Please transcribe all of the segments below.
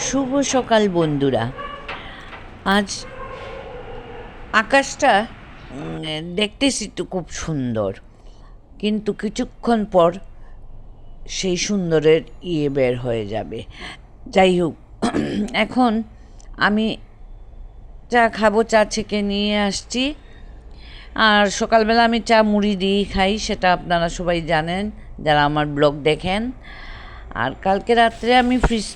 শুভ সকাল, বন্ধুরা। আজ আকাশটা দেখতেছি তো খুব সুন্দর। কিন্তু কিছুক্ষণ পর সেই সুন্দরের ইয়ে বের হয়ে যাবে। যাই হোক, এখন আমি চা খাব, চা ছেঁকে নিয়ে আসছি। আর সকালবেলা আমি চা মুড়ি দিয়েই খাই, সেটা আপনারা সবাই জানেন, যারা আমার ব্লগ দেখেন। আর কালকে রাত্রে আমি ফ্রিজ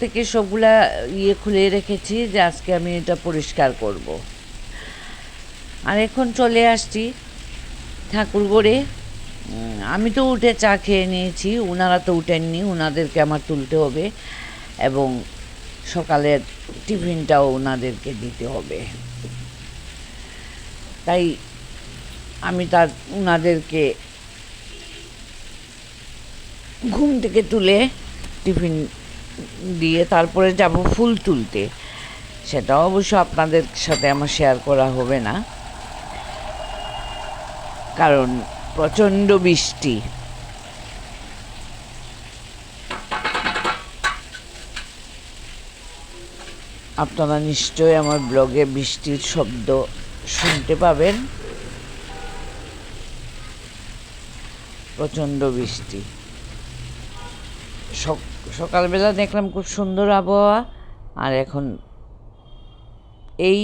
থেকে সবগুলা ইয়ে খুলে রেখেছি যে আজকে আমি এটা পরিষ্কার করব। আর এখন চলে আসছি ঠাকুরগড়ে আমি তো উঠে চা খেয়ে নিয়েছি ওনারা তো উঠেননি ওনাদেরকে আমার তুলতে হবে এবং সকালের টিফিনটাও ওনাদেরকে দিতে হবে তাই আমি তার ওনাদেরকে ঘুম থেকে তুলে টিফিন দিয়ে তারপরে যাব ফুল তুলতে। সেটা অবশ্য আপনাদের সাথে আমার শেয়ার করা হবে না। কারণ প্রচণ্ড বৃষ্টি। আপনারা নিশ্চয়ই আমার ব্লগে বৃষ্টির শব্দ শুনতে পাবেন। প্রচণ্ড বৃষ্টি। সকালবেলা দেখলাম খুব সুন্দর আবহাওয়া, আর এখন এই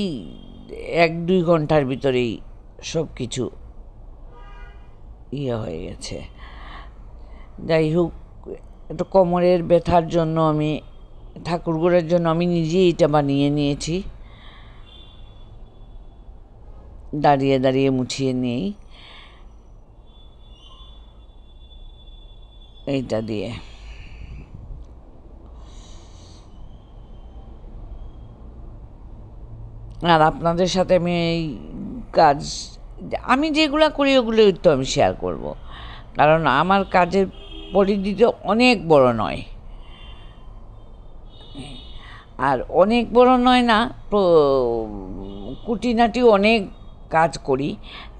এক দুই ঘণ্টার ভিতরেই সব কিছু ইয়ে হয়ে গেছে। যাই হোক একটু কোমরের ব্যথার জন্য আমি ঠাকুরগুড়ের জন্য আমি নিজেই এটা বানিয়ে নিয়েছি। দাঁড়িয়ে দাঁড়িয়ে মুছিয়ে নিই। এইটা দিয়ে। আর আপনাদের সাথে আমি এই কাজ, আমি যেগুলো করি ওগুলোই তো আমি শেয়ার করব। কারণ আমার কাজের পরিধি তো অনেক বড় নয়। আর অনেক বড় নয় না খুঁটিনাটি অনেক কাজ করি,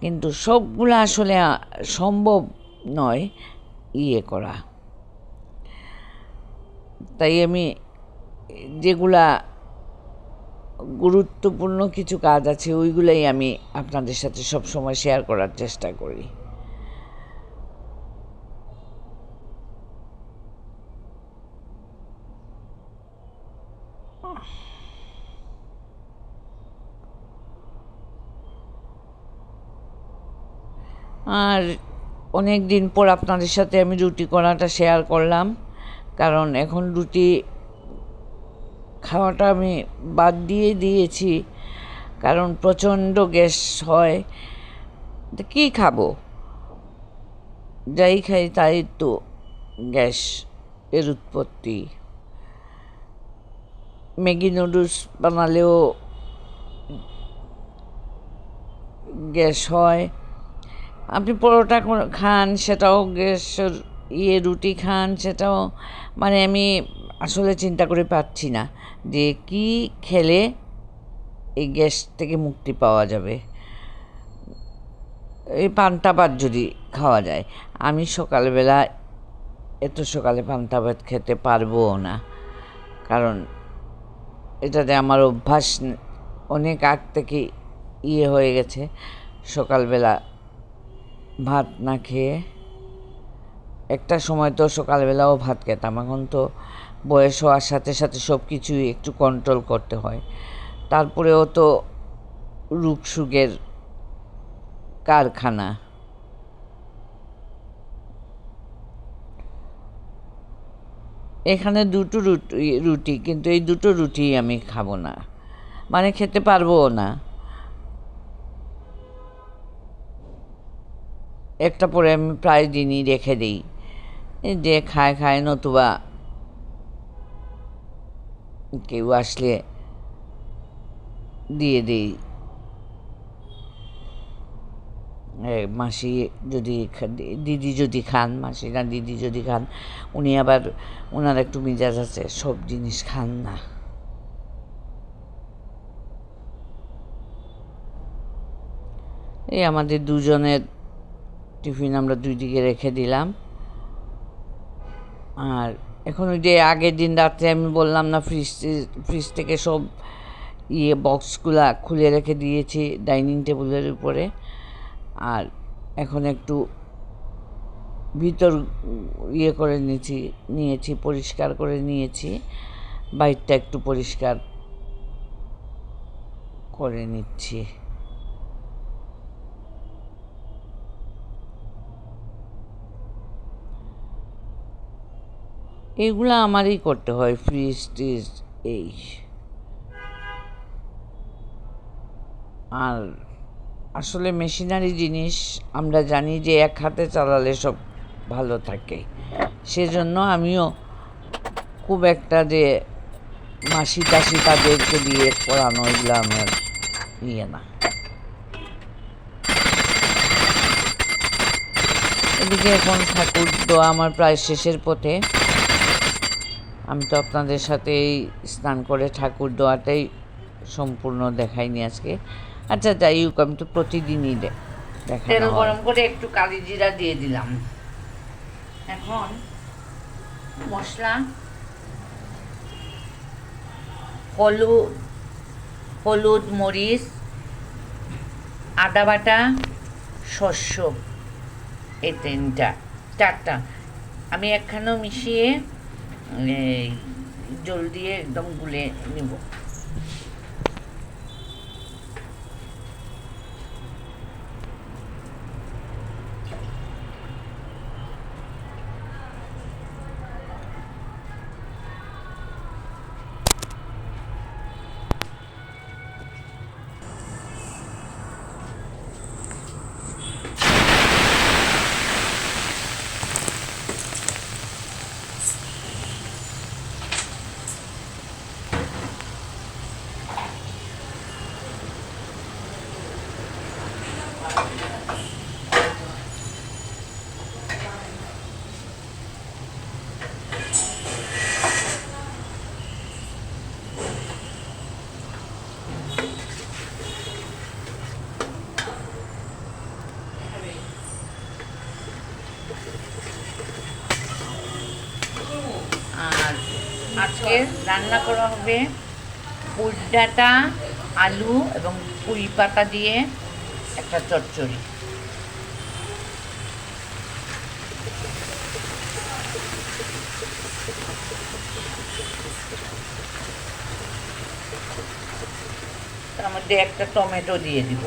কিন্তু সবগুলো আসলে সম্ভব নয় ইয়ে করা। তাই আমি যেগুলা গুরুত্বপূর্ণ কিছু কাজ আছে, ওইগুলাই আমি আপনাদের সাথে সব সময় শেয়ার করার চেষ্টা করি। আর অনেক দিন পর আপনাদের সাথে আমি রুটি করাটা শেয়ার করলাম, কারণ এখন রুটি খাওয়াটা আমি বাদ দিয়ে দিয়েছি, কারণ প্রচণ্ড গ্যাস হয়। তো কী খাব? যাই খাই তাই তো গ্যাস এর উৎপত্তি। ম্যাগি নুডলস বানালেও গ্যাস হয়। আপনি পরোটা কো- খান সেটাও গ্যাসের ইয়ে রুটি খান সেটাও মানে আমি আসলে চিন্তা করে পাচ্ছি না যে কি খেলে এই গ্যাস থেকে মুক্তি পাওয়া যাবে। এই পান্তা ভাত যদি খাওয়া যায়, আমি সকালবেলা এত সকালে পান্তা ভাত খেতে পারব না। কারণ এটাতে আমার অভ্যাস অনেক আগ থেকে ইয়ে হয়ে গেছে। সকালবেলা ভাত না খেয়ে একটা সময় তো সকালবেলাও ভাত খেতাম, এখন তো বয়স হওয়ার সাথে সাথে সব কিছুই একটু কন্ট্রোল করতে হয়। তারপরেও তো রোগ সুগের কারখানা। এখানে দুটো রুটি রুটি, কিন্তু এই দুটো রুটি আমি খাব না। মানে খেতে পারব না। একটা পরে আমি প্রায় দিনই রেখে দিই। যে খায় খায় নতুবা কেউ আসলে দিয়ে দিই। মাসি যদি দিদি যদি খান মাসি না দিদি যদি খান, উনি আবার ওনার একটু মেজাজ আছে, সব জিনিস খান না। এই আমাদের দুজনের টিফিন আমরা দুই দিকে রেখে দিলাম। আর এখন ওই যে আগের দিন রাত্রে আমি বললাম না ফ্রিজ ফ্রিজ থেকে সব ইয়ে বক্সগুলা খুলে রেখে দিয়েছি ডাইনিং টেবিলের উপরে। আর এখন একটু ভিতর ইয়ে করে নিয়েছি নিয়েছি, পরিষ্কার করে নিয়েছি। বাইরটা একটু পরিষ্কার করে নিচ্ছি। এগুলো আমারই করতে হয়, ফ্রিজ, টিজ, এই। আর আসলে মেশিনারি জিনিস আমরা জানি যে এক হাতে চালালে সব ভালো থাকে। সেজন্য আমিও খুব একটা যে মাসি টাসি তাদেরকে দিয়ে পড়ানো এগুলো আমার ইয়ে না। এদিকে এখন ঠাকুর দোয়া আমার প্রায় শেষের পথে। আমি তো আপনাদের সাথে এই স্নান করে ঠাকুর দোয়াটাই সম্পূর্ণ দেখাইনি আজকে। আচ্ছা যাই হোক আমি তো প্রতিদিনই তেল গরম করে একটু কালি জিরা দিয়ে দিলাম। এখন মশলা হলুদ হলুদ মরিচ আদা বাটা শস্য এই তিনটা চারটা। আমি একখানেও মিশিয়ে জল দিয়ে একদম গুলে নিব আর আজকে রান্না করা হবে পুঁই ডাঁটা, আলু এবং পুঁই পাতা দিয়ে একটা চচ্চড়ি। তার মধ্যে একটা টমেটো দিয়ে দিব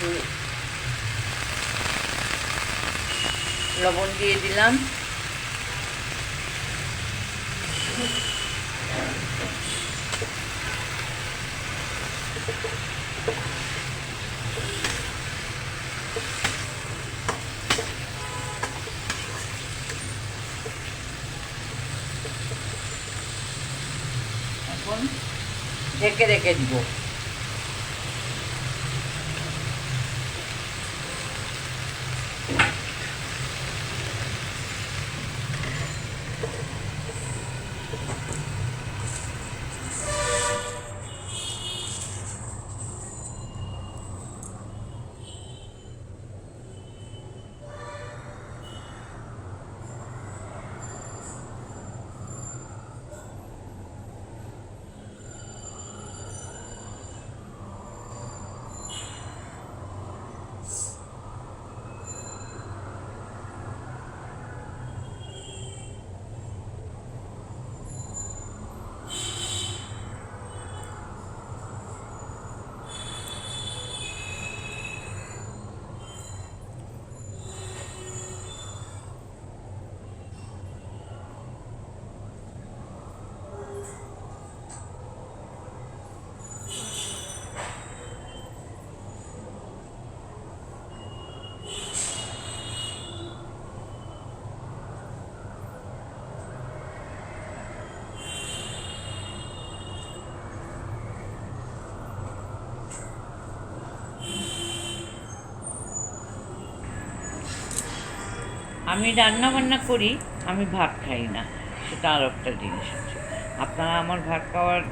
একটু লবণ দিয়ে দিলাম। এখন ঢেকে রেখে দিব। আমি রান্না বান্না করি, আমি ভাত খাই না। সেটা আর একটা জিনিস আছে আপনারা আমার ভাত খাওয়ার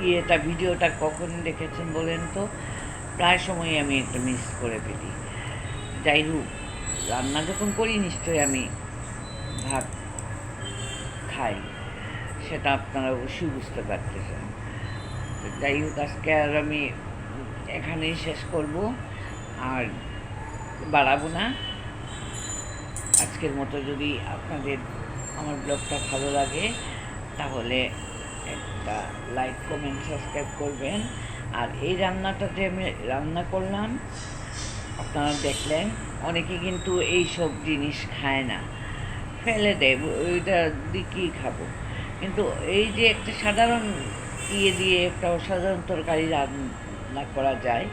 ইয়েটা, ভিডিওটা কখন দেখেছেন বলেন তো? প্রায় সময় আমি একটা মিস করে ফেলি। যাই হোক, রান্না যখন করি, নিশ্চয়ই আমি ভাত খাই। সেটা আপনারা অবশ্যই বুঝতে পারতেছেন। যাই হোক, আজকে আর আমি এখানেই শেষ করব। আর বাড়াবো না। আজকের মতো যদি আপনাদের আমার ব্লগটা ভালো লাগে, তাহলে একটা লাইক কমেন্ট সাবস্ক্রাইব করবেন। আর এই রান্নাটা যে আমি রান্না করলাম, আপনারা দেখলেন, অনেকে কিন্তু এই সব জিনিস খায় না। ফেলে দেয়, ওইটা কী খাব? কিন্তু এই যে একটা সাধারণ ইয়ে দিয়ে একটা অসাধারণ তরকারি রান্না করা যায়,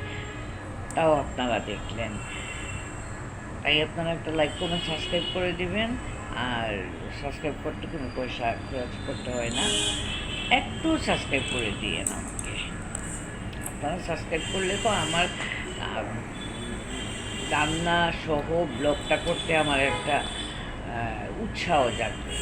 তাও আপনারা দেখলেন। তাই আপনারা একটা লাইক করুন সাবস্ক্রাইব করে দিবেন। আর সাবস্ক্রাইব করতে কোনো পয়সা খরচ করতে হয় না। একটু সাবস্ক্রাইব করে দিয়েন আমাকে। আপনারা সাবস্ক্রাইব করলে তো আমার রান্না সহ ব্লগটা করতে আমার একটা উৎসাহ জাগবে।